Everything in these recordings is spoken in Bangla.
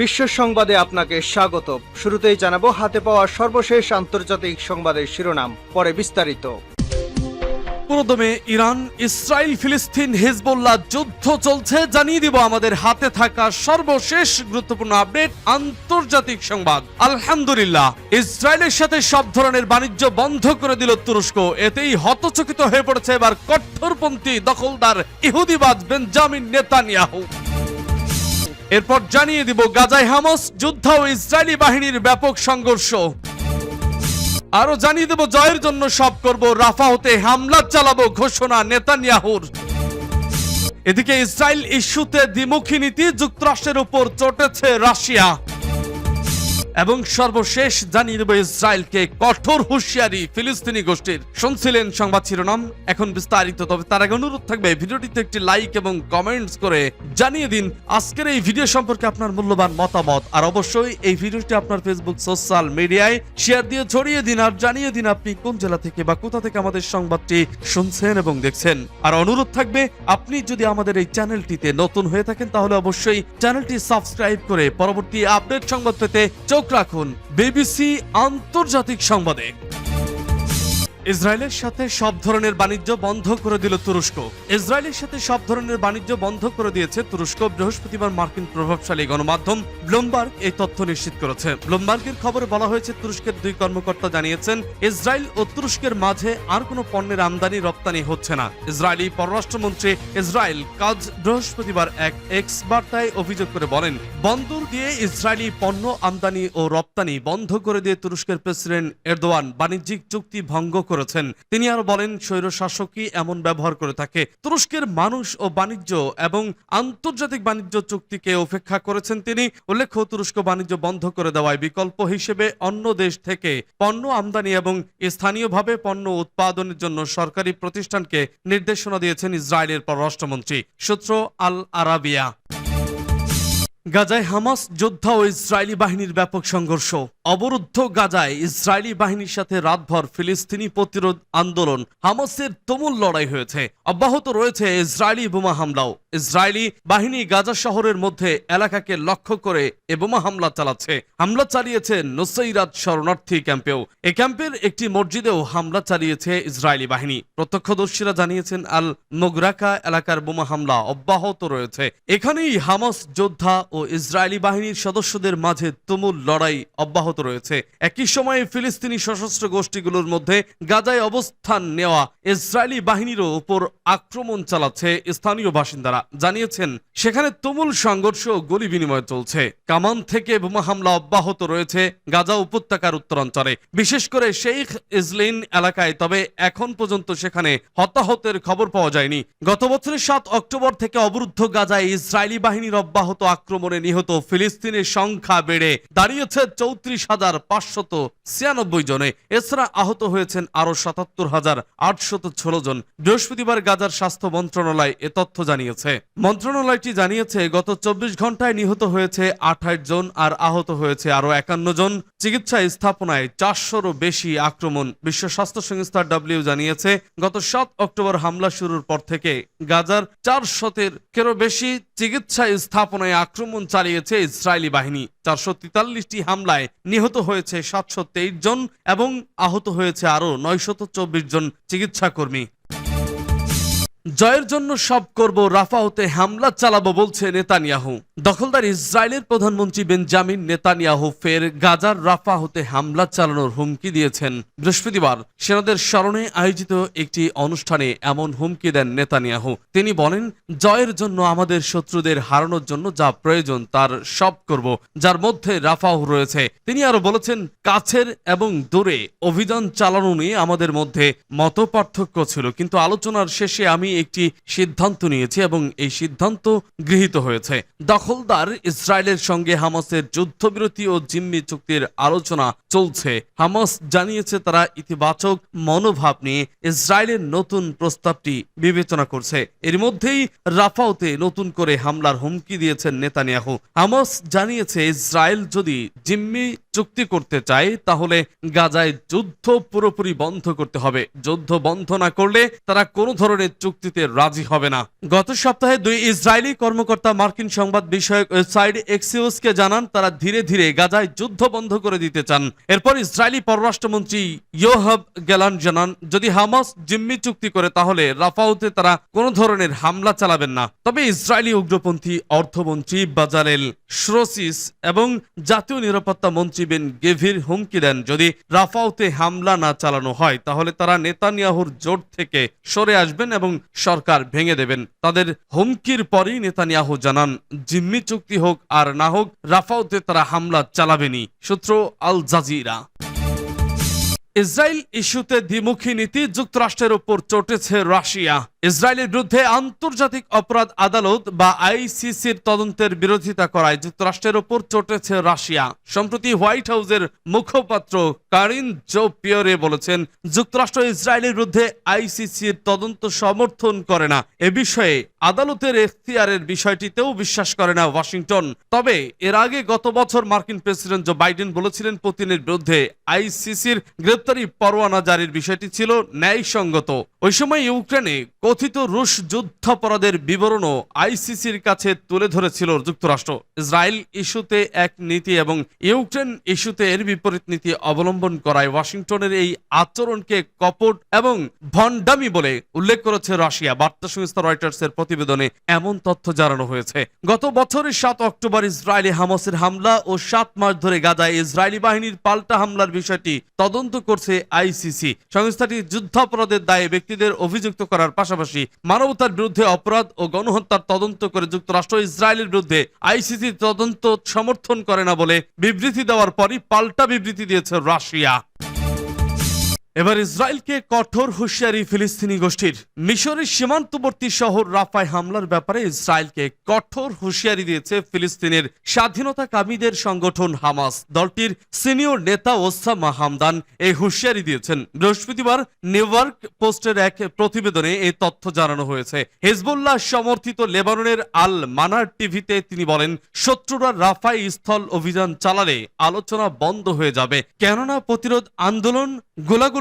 বিশ্ব সংবাদে আপনাকে স্বাগত। শুরুতেই জানাব, হাতে পাওয়া সর্বশেষ আন্তর্জাতিক সংবাদের শিরোনাম, পরে বিস্তারিত। পুরোদমে ইরান, ইসরায়েল, ফিলিস্তিন, হিজবুল্লাহ যুদ্ধ চলছে, জানিয়ে দিব আমাদের হাতে থাকা সর্বশেষ গুরুত্বপূর্ণ আপডেট, আন্তর্জাতিক সংবাদ। আলহামদুলিল্লাহ, ইসরায়েলের সাথে সব ধরনের বাণিজ্য বন্ধ করে দিল তুরস্ক। এতেই হতচকিত হয়ে পড়েছে এবার কঠোরপন্থী দখলদার ইহুদিবাদ বেঞ্জামিন নেতানিয়াহু। এরপর জানিয়ে দিব গাজায় হামাস, যুদ্ধ ও ইসরায়েলি বাহিনীর ব্যাপক সংঘর্ষ। আরও জানিয়ে দেব, জয়ের জন্য সব করব রাফা হতে হামলা চালাবো ঘোষণা নেতানিয়াহুর। এদিকে ইসরায়েল ইস্যুতে দ্বিমুখী নীতি, যুক্তরাষ্ট্রের উপর চটেছে রাশিয়া। এবং সর্বশেষ জানিয়ে দেব ইসরায়েলকে কঠোর হুঁশিয়ারি ফিলিস্তিনি গোষ্ঠীর। শুনছিলেন সংবাদ শিরোনাম, এখন বিস্তারিত। তবে তার আগে অনুরোধ থাকবে, ভিডিওটিতে একটি লাইক এবং কমেন্টস করে জানিয়ে দিন, আজকের এই ভিডিও সম্পর্কে আপনার মূল্যবান মতামত। আর অবশ্যই এই ভিডিওটি আপনার ফেসবুক সোশ্যাল মিডিয়ায় শেয়ার দিয়ে ছড়িয়ে দিন আর জানিয়ে দিন আপনি কোন জেলা থেকে বা কোথা থেকে আমাদের সংবাদটি শুনছেন এবং দেখছেন। আর অনুরোধ থাকবে, আপনি যদি আমাদের এই চ্যানেলটিতে নতুন হয়ে থাকেন, তাহলে অবশ্যই চ্যানেলটি সাবস্ক্রাইব করে পরবর্তী আপডেট সংবাদ পেতে চোখ রাখুন বিবিসি আন্তর্জাতিক সংবাদে। ইসরায়েলের সাথে সব ধরনের বাণিজ্য বন্ধ করে দিল তুরস্ক। ইসরায়েলের সাথে সব ধরনের বাণিজ্য বন্ধ করে দিয়েছে তুরস্ক। বৃহস্পতিবার মার্কিন প্রভাবশালী গণমাধ্যম ব্লুমবার্গ এই তথ্য নিশ্চিত করেছে। ব্লুমবার্গের খবরে বলা হয়েছে, তুরস্কের দুই কর্মকর্তা জানিয়েছেন, ইসরায়েল ও তুরস্কের মাঝে আর কোনো পণ্যের আমদানি রপ্তানি হচ্ছে না। ইসরায়েলি পররাষ্ট্রমন্ত্রী ইসরায়েল কাজ বৃহস্পতিবার এক এক্স বার্তায় অভিযোগ করে বলেন, বন্দর দিয়ে ইসরায়েলি পণ্য আমদানি ও রপ্তানি বন্ধ করে দিয়ে তুরস্কের প্রেসিডেন্ট এরদোয়ান বাণিজ্যিক চুক্তি ভঙ্গ করেছেন। তিনি আরও বলেন স্বৈর শাসকই এমন ব্যবহার করে থাকে। তুরস্কের মানুষ ও বাণিজ্য এবং আন্তর্জাতিক বাণিজ্য চুক্তিকে উপেক্ষা করেছেন তিনি। উল্লেখ্য, তুরস্ক বাণিজ্য বন্ধ করে দেওয়ায় বিকল্প হিসেবে অন্য দেশ থেকে পণ্য আমদানি এবং স্থানীয়ভাবে পণ্য উৎপাদনের জন্য সরকারি প্রতিষ্ঠানকে নির্দেশনা দিয়েছেন ইসরায়েলের পররাষ্ট্রমন্ত্রী। সূত্র আল আরাবিয়া। গাজায় হামাস, যোদ্ধা ও ইসরায়েলি বাহিনীর ব্যাপক সংঘর্ষ। অবরুদ্ধ গাজায় ইসরায়েলি বাহিনীর সাথে রাতভর ফিলিস্তিনি প্রতিরোধ আন্দোলন, হামাসের তুমুল লড়াই হয়েছে। অব্যাহত রয়েছে ইসরায়েলি বোমা হামলাও। ইসরায়েলি বাহিনী গাজা শহরের মধ্যে এলাকাকে লক্ষ্য করে এ বোমা হামলা চালাচ্ছে। হামলা চালিয়েছে নুসাইরাত শরণার্থী ক্যাম্পেও। এ ক্যাম্পের একটি মসজিদেও হামলা চালিয়েছে ইসরায়েলি বাহিনী। প্রত্যক্ষদর্শীরা জানিয়েছেন আল মোগরাকা এলাকার বোমা হামলা অব্যাহত রয়েছে। এখানেই হামাস যোদ্ধা ও ইসরায়েলি বাহিনীর সদস্যদের মাঝে তুমুল লড়াই অব্যাহত রয়েছে। একই সময়ে ফিলিস্তিনি সশস্ত্র গোষ্ঠীগুলোর মধ্যে গাজায় অবস্থান নেওয়া ইসরায়েলি বাহিনীরও উপর আক্রমণ চালাচ্ছে স্থানীয় বাসিন্দারা। জানিয়েছেন, সেখানে তুমুল সংঘর্ষ ও গুলি বিনিময় চলছে। কামান থেকে বোমা হামলা অব্যাহত রয়েছে গাজা উপত্যকার উত্তরাঞ্চলে। বিশেষ করে শেখ ইজলিন এলাকায়, তবে এখন পর্যন্ত সেখানে হতাহতের খবর পাওয়া যায়নি। গত বছরের সাত অক্টোবর থেকে অবরুদ্ধ গাজায় ইসরায়েলি বাহিনীর অব্যাহত আক্রমণে নিহত ফিলিস্তিনের সংখ্যা বেড়ে দাঁড়িয়েছে চৌত্রিশ হাজার পাঁচশত ছিয়ানব্বই জনে। এছাড়া আহত হয়েছেন আরও সাতাত্তর হাজার আটশত ষোলো জন। বৃহস্পতিবার গাজার স্বাস্থ্য মন্ত্রণালয় এ তথ্য জানিয়েছে। মন্ত্রণালয়টি জানিয়েছে, গত চব্বিশ ঘন্টায় নিহত হয়েছে আঠাশ জন আর আহত হয়েছে আরও একান্ন জন। চিকিৎসা স্থাপনায় চারশোরও বেশি আক্রমণ। বিশ্ব স্বাস্থ্য সংস্থা ডব্লিউ জানিয়েছে, গত সাত অক্টোবর হামলা শুরুর পর থেকে গাজার চার শতের কেরো বেশি চিকিৎসা স্থাপনায় আক্রমণ চালিয়েছে ইসরায়েলি বাহিনী। চারশো তেতাল্লিশটি হামলায় নিহত হয়েছে সাতশো তেইশ জন এবং আহত হয়েছে আরও নয়শত চব্বিশ জন চিকিৎসা কর্মী জয়ের জন্য সব করব রাফাহতে হামলা চালাবো বলছে নেতানিয়াহু। দখলদার ইসরায়েলের প্রধানমন্ত্রী বেঞ্জামিন নেতানিয়াহু ফের গাজার রাফা হতে হামলা চালানোর হুমকি দিয়েছেন। বৃহস্পতিবার সেনাদের স্মরণে আয়োজিত একটি অনুষ্ঠানে এমন হুমকি দেন নেতানিয়াহু। তিনি বলেন, জয়ের জন্য আমাদের শত্রুদের হারানোর জন্য যা প্রয়োজন তার সব করব, যার মধ্যে রাফাহ রয়েছে। তিনি আরও বলেছেন, কাছের এবং দূরে অভিযান চালানো নিয়ে আমাদের মধ্যে মত পার্থক্য ছিল, কিন্তু আলোচনার শেষে আমি একটি সিদ্ধান্ত নিয়েছি এবং এই সিদ্ধান্ত গৃহীত হয়েছে। দখলদার ইসরায়েলের সঙ্গে হামাসের যুদ্ধবিরতি ও জিম্মি চুক্তির আলোচনা চলছে। হামাস জানিয়েছে তারা ইতিবাচক মনোভাব নিয়ে ইসরায়েলের নতুন প্রস্তাবটি বিবেচনা করছে। এর মধ্যেই রাফাওতে নতুন করে হামলার হুমকি দিয়েছেন নেতানিয়াহু। হামাস জানিয়েছে ইসরায়েল যদি জিম্মি চুক্তি করতে চায়, তাহলে গাজায় যুদ্ধ পুরোপুরি বন্ধ করতে হবে। যুদ্ধ বন্ধ না করলে তারা কোনো ধরনের চুক্তি চুক্তিতে রাজি হবে না। গত সপ্তাহে দুই ইসরায়েলি কর্মকর্তা মার্কিন সংবাদ বিষয়ক ওয়েবসাইট এক্সিওসকে জানান, তারা ধীরে ধীরে গাজায় যুদ্ধ বন্ধ করে দিতে চান। এরপর ইসরায়েলি পররাষ্ট্রমন্ত্রী ইয়োহাব গেলান জানান, যদি হামাস জিম্মি চুক্তি করে, তাহলে রাফাউতে তারা কোনো ধরনের হামলা চালাবেন না। তবে ইসরায়েলি উগ্রপন্থী অর্থমন্ত্রী বাজারেল শ্রোসিস এবং জাতীয় নিরাপত্তা মন্ত্রী বেন গেভির হুমকি দেন, যদি রাফাউতে হামলা না চালানো হয়, তাহলে তারা নেতানিয়াহুর জোট থেকে সরে আসবেন এবং সরকার ভেঙে দেবেন। তাদের হুমকির পরই নেতানিয়াহু জানান, জিম্মি চুক্তি হোক আর না হোক রাফাউতে তারা হামলা চালাবেনি। সূত্র আল জাজিরা। ইসরায়েল ইস্যুতে দ্বিমুখী নীতি যুক্তরাষ্ট্রের উপর চটেছে রাশিয়া। ইসরায়েলের বিরুদ্ধে আন্তর্জাতিক অপরাধ আদালত বা আইসিসির তদন্তের বিরোধিতা করায় যুক্তরাষ্ট্রের উপর চটেছে রাশিয়া। সম্প্রতি হোয়াইট হাউসের মুখপাত্র কারিন জো পিয়রে বলেছেন, যুক্তরাষ্ট্র ইসরায়েলের বিরুদ্ধে আইসিসির তদন্ত সমর্থন করে না। এ বিষয়ে আদালতের এখতিয়ারের বিষয়টিতেও বিশ্বাস করে না ওয়াশিংটন। তবে এর আগে গত বছর মার্কিন প্রেসিডেন্ট জো বাইডেন বলেছিলেন, পুতিনের বিরুদ্ধে আইসিসির গ্রেপ্তারি পরোয়ানা জারির বিষয়টি ছিল ন্যায়সঙ্গত। ওই সময় ইউক্রেনে কথিত রুশ যুদ্ধাপরাধের বিবরণও আইসিসির কাছে তুলে ধরেছিল যুক্তরাষ্ট্র। ইসরায়েল ইস্যুতে এক নীতি এবং ইউক্রেন ইস্যুতে এর বিপরীত নীতি অবলম্বন করায় ওয়াশিংটনের এই আচরণকে কপট এবং ভণ্ডামি বলে উল্লেখ করেছে রাশিয়া। বার্তা সংস্থা রয়টার্সের প্রতিবেদনে এমন তথ্য জানানো হয়েছে। গত বছরের সাত অক্টোবর ইসরায়েলি হামাসের হামলা ও সাত মাস ধরে গাজায় ইসরায়েলি বাহিনীর পাল্টা হামলার বিষয়টি তদন্ত করছে আইসিসি। সংস্থাটি যুদ্ধাপরাধের দায়ে ব্যক্তিদের অভিযুক্ত করার পাশাপাশি মানবতার বিরুদ্ধে অপরাধ ও গণহত্যার তদন্ত করে যুক্তরাষ্ট্র ইসরায়েলের বিরুদ্ধে আইসিসি তদন্ত সমর্থন করে না বলে বিবৃতি দেওয়ার পরই পাল্টা বিবৃতি দিয়েছে রাশিয়া। এবার ইসরায়েলকে কঠোর হুঁশিয়ারি ফিলিস্তিনি গোষ্ঠীর মিশরের সীমান্তবর্তী শহর রাফায় হামলার ব্যাপারে ইসরায়েলকে কঠোর হুঁশিয়ারি দিয়েছে ফিলিস্তিনের স্বাধীনতাকামীদের সংগঠন হামাস। দলটির সিনিয়র নেতা ওসামা হামদান এই হুঁশিয়ারি দিয়েছেন। বৃহস্পতিবার নিউইয়র্ক পোস্টের এক প্রতিবেদনে এই তথ্য জানানো হয়েছে। হেজবুল্লাহ সমর্থিত লেবাননের আল মানার টিভিতে তিনি বলেন, শত্রুরা রাফায় স্থল অভিযান চালালে আলোচনা বন্ধ হয়ে যাবে। কেননা প্রতিরোধ আন্দোলন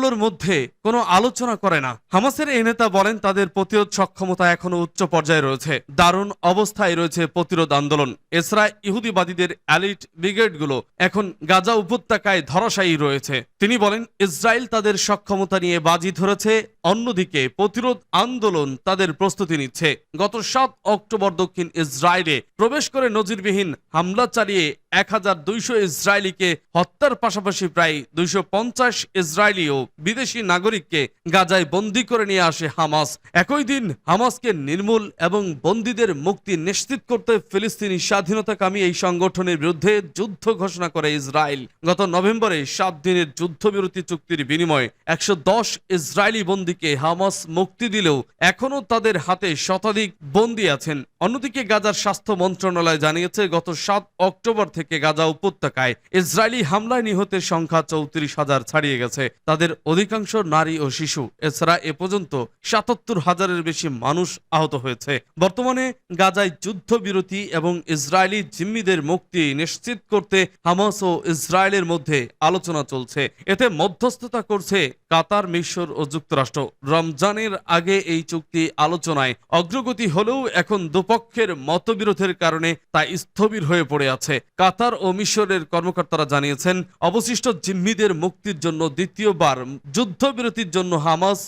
গোলাগুলোর মধ্যে কোনো আলোচনা করে না। হামাসের এই নেতা বলেন, তাদের প্রতিরোধ সক্ষমতা এখনও উচ্চ পর্যায়ে রয়েছে। দারুণ অবস্থায় রয়েছে প্রতিরোধ আন্দোলন। এছাড়া ইহুদিবাদীদের অ্যালিট ব্রিগেডগুলো এখন গাজা উপত্যকায় ধরাশায়ী রয়েছে। তিনি বলেন, ইসরায়েল তাদের সক্ষমতা নিয়ে বাজি ধরেছে, অন্যদিকে প্রতিরোধ আন্দোলন তাদের প্রস্তুতি নিচ্ছে। গত সাত অক্টোবর দক্ষিণ ইসরায়েলে প্রবেশ করে নজিরবিহীন হামলা চালিয়ে এক হাজার দুইশো ইসরায়েলিকে হত্যার পাশাপাশি প্রায় দুইশো পঞ্চাশ ইসরায়েলি ও বিদেশি নাগরিককে গাজায় বন্দী করে নিয়ে আসে হামাস। একই দিন হামাসকে নির্মূল এবং বন্দীদের মুক্তি নিশ্চিত করতে ফিলিস্তিনি স্বাধীনতাকামী এই সংগঠনের বিরুদ্ধে যুদ্ধ ঘোষণা করে ইসরায়েল। গত নভেম্বরে সাত দিনের যুদ্ধবিরতি চুক্তির বিনিময়ে একশো দশ ইসরায়েলি বন্দীকে হামাস মুক্তি দিলেও এখনও তাদের হাতে শতাধিক বন্দী আছেন। অন্যদিকে গাজার স্বাস্থ্য মন্ত্রণালয় জানিয়েছে, গত সাত অক্টোবর থেকে গাজা উপত্যকায় ইসরায়েলি হামলায় নিহতের সংখ্যা চৌত্রিশ হাজার ছাড়িয়ে গেছে। তাদের অধিকাংশ নারী ও শিশু। এছাড়া এ পর্যন্ত সাতাত্তর হাজারের বেশি মানুষ আহত হয়েছে। বর্তমানে গাজায় যুদ্ধবিরতি এবং ইসরায়েলি জিম্মিদের মুক্তি নিশ্চিত করতে হামাস ও ইসরায়েলের মধ্যে আলোচনা চলছে। এতে মধ্যস্থতা করছে কাতার, মিশর ও যুক্তরাষ্ট্র। রমজানের আগে এই চুক্তি আলোচনায় অগ্রগতি হলেও এখন দুপক্ষের মতবিরোধের কারণে তা স্থবির হয়ে পড়ে আছে। কাতার ও মিশরের কর্মকর্তারা জানিয়েছেন, অবশিষ্ট জিম্মিদের মুক্তির জন্য দ্বিতীয়বার যুদ্ধবিরতির জন্য হামাস